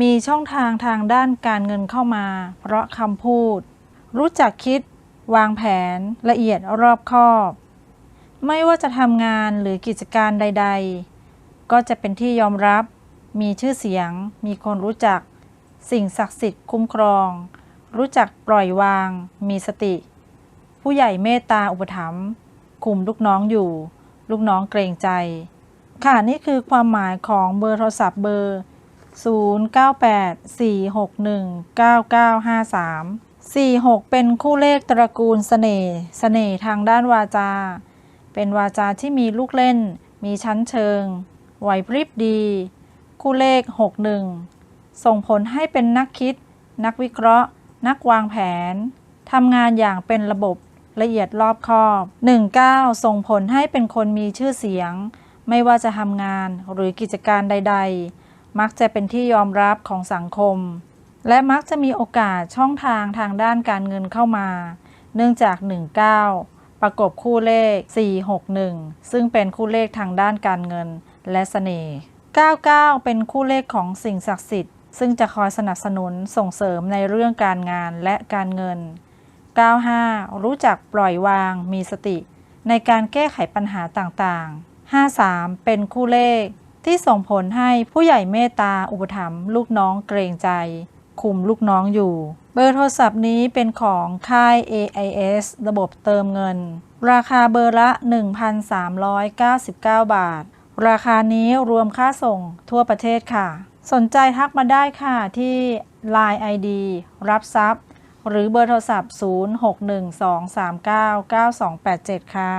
มีช่องทางทางด้านการเงินเข้ามา เพราะคำพูด รู้จักคิด วางแผน ละเอียดรอบคอบ ไม่ว่าจะทำงานหรือกิจการใด ๆ ก็จะเป็นที่ยอมรับ มีชื่อเสียง มีคนรู้จัก สิ่งศักดิ์สิทธิ์คุ้มครอง รู้จักปล่อยวาง มีสติ ผู้ใหญ่เมตตาอุปถัมภ์คุมลูกน้องอยู่ ลูกน้องเกรงใจ ค่ะนี่คือความหมายของเบอร์โทรศัพท์เบอร์ 0984619953 46 เป็นคู่เลขตระกูลเสน่ห์เสน่ห์ทางด้านวาจา เป็นวาจาที่มีลูกเล่น มีชั้นเชิง ไหวพริบดี คู่เลข 61 ส่งผลให้เป็นนักคิด นักวิเคราะห์ นักวางแผน ทำงานอย่างเป็นระบบละเอียดรอบคอบ 19 ส่งผลให้เป็นคนมีชื่อเสียง ไม่ว่าจะทำงานหรือกิจการใด ๆ มักจะเป็นที่ยอมรับของสังคม และมักจะมีโอกาสช่องทางทางด้านการเงินเข้ามา เนื่องจาก 19 ประกบคู่เลข 461 ซึ่งเป็นคู่เลขทางด้านการเงินและเสน่ห์ 99 เป็นคู่เลขของสิ่งศักดิ์สิทธิ์ ซึ่งจะคอยสนับสนุนส่งเสริมในเรื่องการงานและการเงิน 95 รู้จักปล่อยวางมีสติ ในการแก้ไขปัญหาต่างๆ 53 เป็นคู่เลข ที่ส่งผลให้ผู้ใหญ่เมตตาอุปถัมภ์ลูกน้องเกรงใจ คุมลูกน้องอยู่ เบอร์โทรศัพท์นี้เป็นของค่าย AIS ระบบเติมเงิน ราคาเบอร์ละ 1,399 บาท ราคานี้รวมค่าส่งทั่วประเทศค่ะ สนใจทักมาได้ค่ะที่ Line ID รับทรัพย์ หรือเบอร์โทรศัพท์ 0612399287 ค่ะ